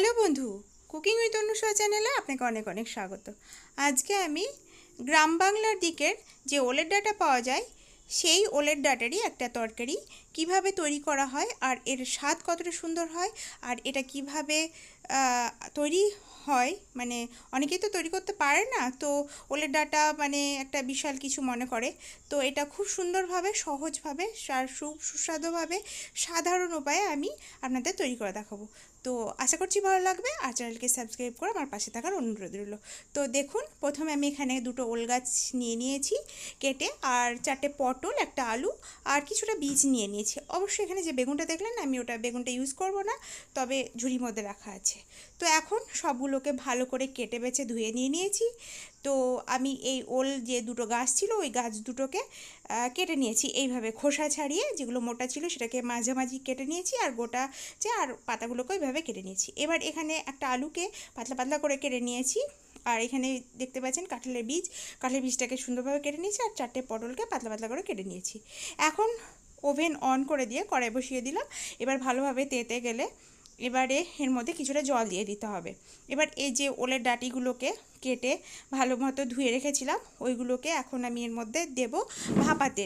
Hello বন্ধু cooking with অনুষয় চ্যানেলে আপনাকে অনেক অনেক স্বাগত। আজকে আমি গ্রাম বাংলার দিকের যে ওলের ডাটা পাওয়া যায়, সেই ওলের ডাটারই একটা তরকারি কীভাবে তৈরি করা হয় আর এর স্বাদ কতটা সুন্দর হয় আর এটা কীভাবে তৈরি হয়? মানে অনেকেই তো তৈরি করতে পারে না, তো ওলের ডাটা মানে একটা বিশাল কিছু মনে করে। তো এটা খুব সুন্দরভাবে, সহজভাবে আর সুস্বাদুভাবে, সাধারণ উপায়ে আমি আপনাদের তৈরি করে দেখাবো। তো আশা করছি ভালো লাগবে, আর চ্যানেলকে সাবস্ক্রাইব করে আমার পাশে থাকার অনুরোধ রইল। তো দেখুন, প্রথমে আমি এখানে দুটো ওল গাছ নিয়ে নিয়েছি কেটে, আর চারটে পটল, একটা আলু, আর কিছুটা বীজ নিয়ে নিয়েছি। অবশ্যই এখানে যে বেগুনটা দেখলেন, আমি ওটা বেগুনটা ইউজ করব না, তবে ঝুড়ির মধ্যে রাখা আছে। তো এখন সবগুলোকে ভালো করে কেটে বেছে ধুয়ে নিয়ে নিয়েছি। তো আমি এই ওল যে দুটো গাছ ছিল, ওই গাছ দুটোকে কেটে নিয়েছি। এইভাবে খোসা ছাড়িয়ে যেগুলো মোটা ছিল, সেটাকে মাঝামাঝি কেটে নিয়েছি আর গোটা যে, আর পাতাগুলোকে ওইভাবে কেটে নিয়েছি। এবার এখানে একটা আলুকে পাতলা পাতলা করে কেটে নিয়েছি। আর এখানে দেখতে পাচ্ছেন কাঁঠালের বীজ। কাঁঠালের বীজটাকে সুন্দরভাবে কেটে নিয়েছি আর চারটে পটলকে পাতলা পাতলা করে কেটে নিয়েছি। এখন ওভেন অন করে দিয়ে কড়াই বসিয়ে দিলাম। এবার ভালোভাবে তেতে গেলে এবারে এর মধ্যে কিছুটা জল দিয়ে দিতে হবে। এবার এই যে ওলের ডাটিগুলোকে কেটে ভালো মতো ধুয়ে রেখেছিলাম, ওইগুলোকে এখন আমি এর মধ্যে দেব ভাপাতে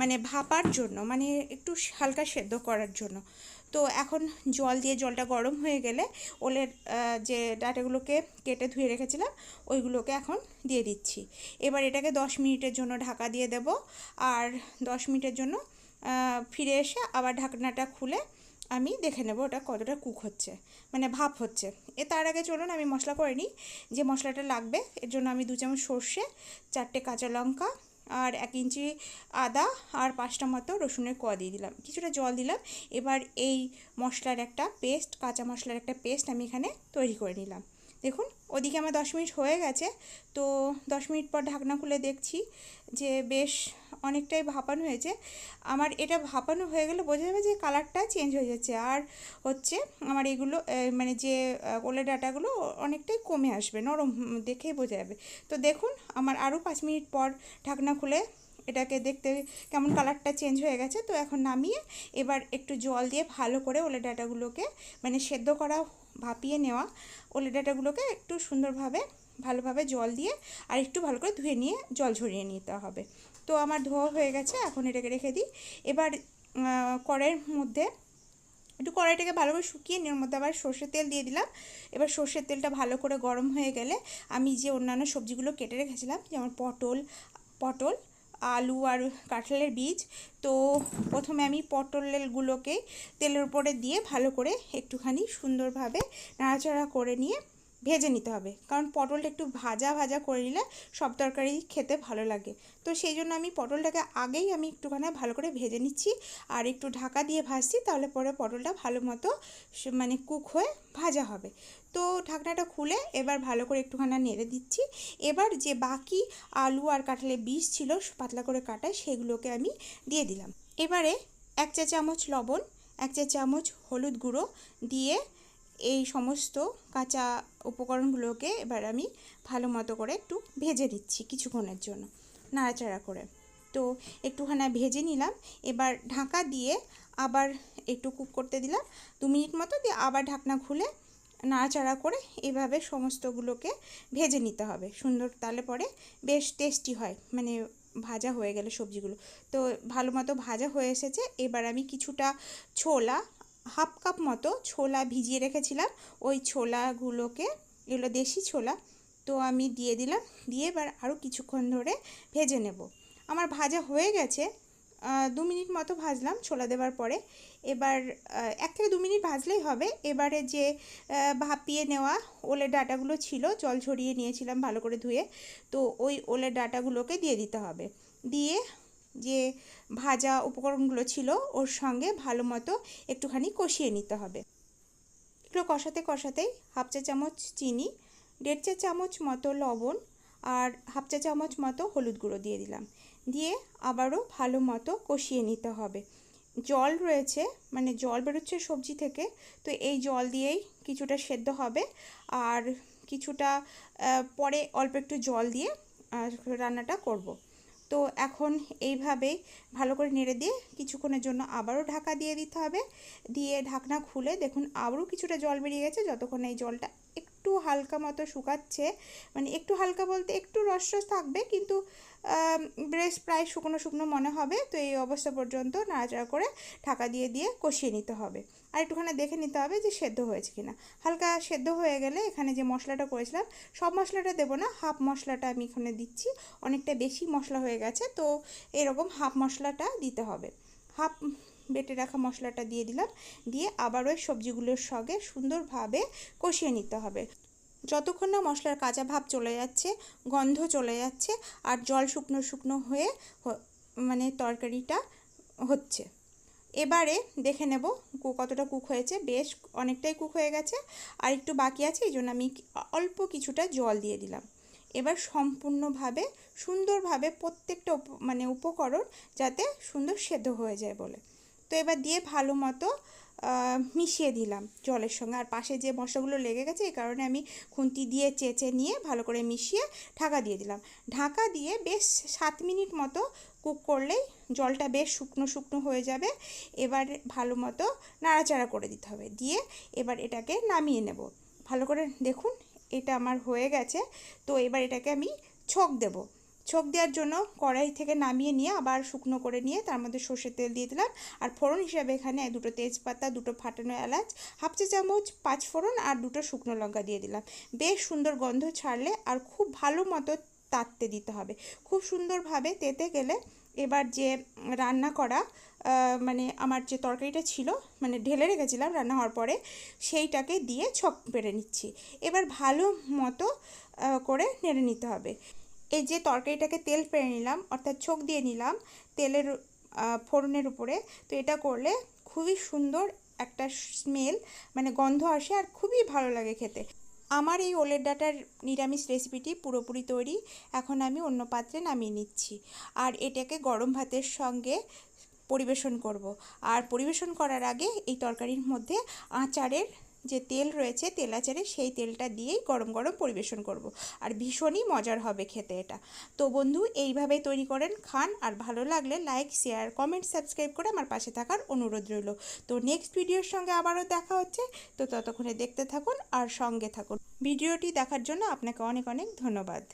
মানে ভাপার জন্য মানে একটু হালকা সেদ্ধ করার জন্য। তো এখন জল দিয়ে জলটা গরম হয়ে গেলে ওলের যে ডাটাগুলোকে কেটে ধুয়ে রেখেছিলাম, ওইগুলোকে এখন দিয়ে দিচ্ছি। এবার এটাকে দশ মিনিটের জন্য ঢাকা দিয়ে দেব, আর দশ মিনিটের জন্য ফিরে এসে আবার ঢাকনাটা খুলে আমি দেখে নেব ওটা কতটা কুক হচ্ছে মানে ভাপ হচ্ছে। এ তার আগে চলুন আমি মশলা করে নিই, যে মশলাটা লাগবে, এর জন্য আমি দু চামচ সর্ষে, চারটে কাঁচা লঙ্কা আর এক ইঞ্চি আদা আর পাঁচটা মতো রসুনের কোয়া দিয়ে দিলাম। কিছুটা জল দিলাম, এবার এই মশলার একটা পেস্ট কাঁচা মশলার একটা পেস্ট আমি এখানে তৈরি করে নিলাম। দেখুন, ওদিকে আমার দশ মিনিট হয়ে গেছে, তো দশ মিনিট পর ঢাকনা খুলে দেখছি যে বেশ অনেকটাই ভাপানো হয়েছে। আমার এটা ভাপানো হয়ে গেলে বোঝা যাবে যে কালারটা চেঞ্জ হয়ে যাচ্ছে। আর হচ্ছে আমার এগুলো মানে যে ওলের ডাটাগুলো অনেকটাই কমে আসবে, নরম দেখেই বোঝা যাবে। তো দেখুন, আমার আরও পাঁচ মিনিট পর ঢাকনা খুলে এটাকে দেখতে কেমন কালারটা চেঞ্জ হয়ে গেছে। তো এখন নামিয়ে এবার একটু জল দিয়ে ভালো করে ওলের ডাটাগুলোকে মানে সেদ্ধ করা, ভাপিয়ে নেওয়া ওলের ডাটাগুলোকে একটু সুন্দরভাবে ভালোভাবে জল দিয়ে আর একটু ভালো করে ধুয়ে নিয়ে জল ঝরিয়ে নিতে হবে। তো আমার ধোয়া হয়ে গেছে, এখন এটাকে রেখে দিই। এবার কড়াইয়ের মধ্যে একটু কড়াইটাকে ভালোভাবে শুকিয়ে নিয়ে, ওর মধ্যে আবার সর্ষের তেল দিয়ে দিলাম। এবার সর্ষের তেলটা ভালো করে গরম হয়ে গেলে আমি যে অন্যান্য সবজিগুলো কেটে রেখেছিলাম, যেমন পটল পটল, আলু আর কাঁঠালের বীজ, তো প্রথমে আমি পটলগুলোকে তেলের উপরে দিয়ে ভালো করে একটুখানি সুন্দরভাবে নাড়াচাড়া করে নিয়ে ভেজে নিতে হবে। কারণ পটলটা একটু ভাজা ভাজা করে নিলে সব তরকারি খেতে ভালো লাগে। তো সেই জন্য আমি পটলটাকে আগেই আমি একটুখানি ভালো করে ভেজে নিচ্ছি। আর একটু ঢাকা দিয়ে ভাজছি, তাহলে পরে পটলটা ভালো মতো মানে কুক হয়ে ভাজা হবে। তো ঢাকনাটা খুলে এবার ভালো করে একটুখানি নেড়ে দিচ্ছি। এবার যে বাকি আলু আর কাঁঠালের বীজ ছিল, পাতলা করে কাটা, সেগুলোকে আমি দিয়ে দিলাম। এবারে এক চা চামচ লবণ, এক চা চামচ হলুদ গুঁড়ো দিয়ে এই সমস্ত কাঁচা উপকরণগুলোকে এবার আমি ভালো মতো করে একটু ভেজে দিচ্ছি কিছুক্ষণের জন্য, নাড়াচাড়া করে। তো একটুখানি ভেজে নিলাম, এবার ঢাকা দিয়ে আবার একটু কুক করতে দিলাম, দু মিনিট মতো দিয়ে আবার ঢাকনা খুলে নাড়াচাড়া করে এভাবে সমস্তগুলোকে ভেজে নিতে হবে। সুন্দর তাহলে পরে বেশ টেস্টি হয় মানে ভাজা হয়ে গেলে সবজিগুলো। তো ভালো মতো ভাজা হয়ে এসেছে, এবার আমি কিছুটা ছোলা হাফ কাপ মতো ছোলা ভিজিয়ে রেখেছিলাম। ওই ছোলাগুলোকে, এগুলো দেশি ছোলা, তো আমি দিয়ে দিলাম। দিয়ে এবার আরও কিছুক্ষণ ধরে ভেজে নেব। আমার ভাজা হয়ে গেছে। দু মিনিট মতো ভাজলাম ছোলা দেওয়ার পরে। এবার এক থেকে দু মিনিট ভাজলেই হবে। এবারে যে ভাপিয়ে নেওয়া ওলের ডাটাগুলো ছিল, জল ঝরিয়ে নিয়েছিলাম ভালো করে ধুয়ে, তো ওই ওলের ডাটাগুলোকে দিয়ে দিতে হবে। দিয়ে যে ভাজা উপকরণগুলো ছিল ওর সঙ্গে ভালো মতো একটুখানি কষিয়ে নিতে হবে। এগুলো কষাতে কষাতেই হাফ চা চামচ চিনি, দেড় চা চামচ মতো লবণ আর হাফ চা চামচ মতো হলুদ গুঁড়ো দিয়ে দিলাম। দিয়ে আবারও ভালো মতো কষিয়ে নিতে হবে। জল রয়েছে মানে জল বেরোচ্ছে সবজি থেকে, তো এই জল দিয়েই কিছুটা সেদ্ধ হবে। আর কিছুটা পরে অল্প একটু জল দিয়ে রান্নাটা করব। তো এখন এইভাবেই ভালো করে নেড়ে দিয়ে কিছুক্ষণের জন্য আবারও ঢাকা দিয়ে দিতে হবে। দিয়ে ঢাকনা খুলে দেখুন আবারও কিছুটা জল বেরিয়ে গেছে, যতক্ষণ এই জলটা একটু হালকা মতো শুকাচ্ছে। মানে একটু হালকা বলতে একটু রস রস থাকবে, কিন্তু বেশ প্রায় শুকনো শুকনো মনে হবে। তো এই অবস্থা পর্যন্ত নাড়াচাড়া করে ঢাকা দিয়ে দিয়ে কষিয়ে নিতে হবে। আর একটুখানি দেখে নিতে হবে যে সেদ্ধ হয়েছে কিনা। হালকা সেদ্ধ হয়ে গেলে এখানে যে মশলাটা করেছিলাম, সব মশলাটা দেবো না, হাফ মশলাটা আমি এখানে দিচ্ছি। অনেকটা বেশি মশলা হয়ে গেছে, তো এরকম হাফ মশলাটা দিতে হবে। হাফ বেটে রাখা মশলাটা দিয়ে দিলাম। দিয়ে আবার ওই সবজিগুলোর সঙ্গে সুন্দরভাবে কষিয়ে নিতে হবে। যতক্ষণ না মশলার কাঁচা ভাব চলে যাচ্ছে, গন্ধ চলে যাচ্ছে, আর জল শুকনো শুকনো হয়ে মানে তরকারিটা হচ্ছে। এবারে দেখে নেব কতটা কুক হয়েছে। বেশ অনেকটাই কুক হয়ে গেছে। আর একটু বাকি আছে, এই জন্য আমি অল্প কিছুটা জল দিয়ে দিলাম। এবার সম্পূর্ণভাবে, সুন্দরভাবে প্রত্যেকটা মানে উপকরণ যাতে সুন্দর সেদ্ধ হয়ে যায় বলে। তো এবার দিয়ে ভালো মতো মিশিয়ে দিলাম জলের সঙ্গে। আর পাশে যে মশলাগুলো লেগে গেছে, এই কারণে আমি খুন্তি দিয়ে চেঁচে নিয়ে ভালো করে মিশিয়ে ঢাকা দিয়ে দিলাম। ঢাকা দিয়ে বেশ সাত মিনিট মতো কুক করলেই জলটা বেশ শুকনো শুকনো হয়ে যাবে। এবার ভালো মতো নাড়াচাড়া করে দিতে হবে। দিয়ে এবার এটাকে নামিয়ে নেব। ভালো করে দেখুন, এটা আমার হয়ে গেছে। তো এবার এটাকে আমি ছোক দেবো। ছোক দেওয়ার জন্য কড়াই থেকে নামিয়ে নিয়ে আবার শুকনো করে নিয়ে তার মধ্যে সর্ষের তেল দিয়ে দিলাম। আর ফোড়ন হিসাবে এখানে দুটো তেজপাতা, দুটো ফাটানো এলাচ, হাফ চা চামচ পাঁচ ফোড়ন আর দুটো শুকনো লঙ্কা দিয়ে দিলাম। বেশ সুন্দর গন্ধ ছাড়লে আর খুব ভালো মতো তাততে দিতে হবে। খুব সুন্দরভাবে তেতে গেলে এবার যে রান্না করা মানে আমার যে তরকারিটা ছিল মানে ঢেলে রেখেছিলাম রান্না হওয়ার পরে, সেইটাকে দিয়ে ছক পেরে নিচ্ছি। এবার ভালো মতো করে নেড়ে নিতে হবে। এই যে তরকারিটাকে তেল পেরে নিলাম, অর্থাৎ ছোক দিয়ে নিলাম তেলের ফোড়নের উপরে। তো এটা করলে খুবই সুন্দর একটা স্মেল মানে গন্ধ আসে আর খুবই ভালো লাগে খেতে। আমার এই ওলের ডাটার নিরামিষ রেসিপিটি পুরোপুরি তৈরি। এখন আমি অন্য পাত্রে নামিয়ে নিচ্ছি। আর এটাকে গরম ভাতের সঙ্গে পরিবেশন করব। আর পরিবেশন করার আগে এই তরকারির মধ্যে আচারের যে তেল রয়েছে তেলাচারে সেই তেলটা দিয়েই গরম গরম পরিবেশন করব। আর ভীষণই মজার হবে খেতে এটা। তো বন্ধু, এইভাবেই তৈরি করেন, খান। আর ভালো লাগলে লাইক, শেয়ার, কমেন্ট, সাবস্ক্রাইব করে আমার পাশে থাকার অনুরোধ রইল। তো নেক্সট ভিডিওর সঙ্গে আবারও দেখা হচ্ছে। তো ততক্ষণে দেখতে থাকুন আর সঙ্গে থাকুন। ভিডিওটি দেখার জন্য আপনাকে অনেক অনেক ধন্যবাদ।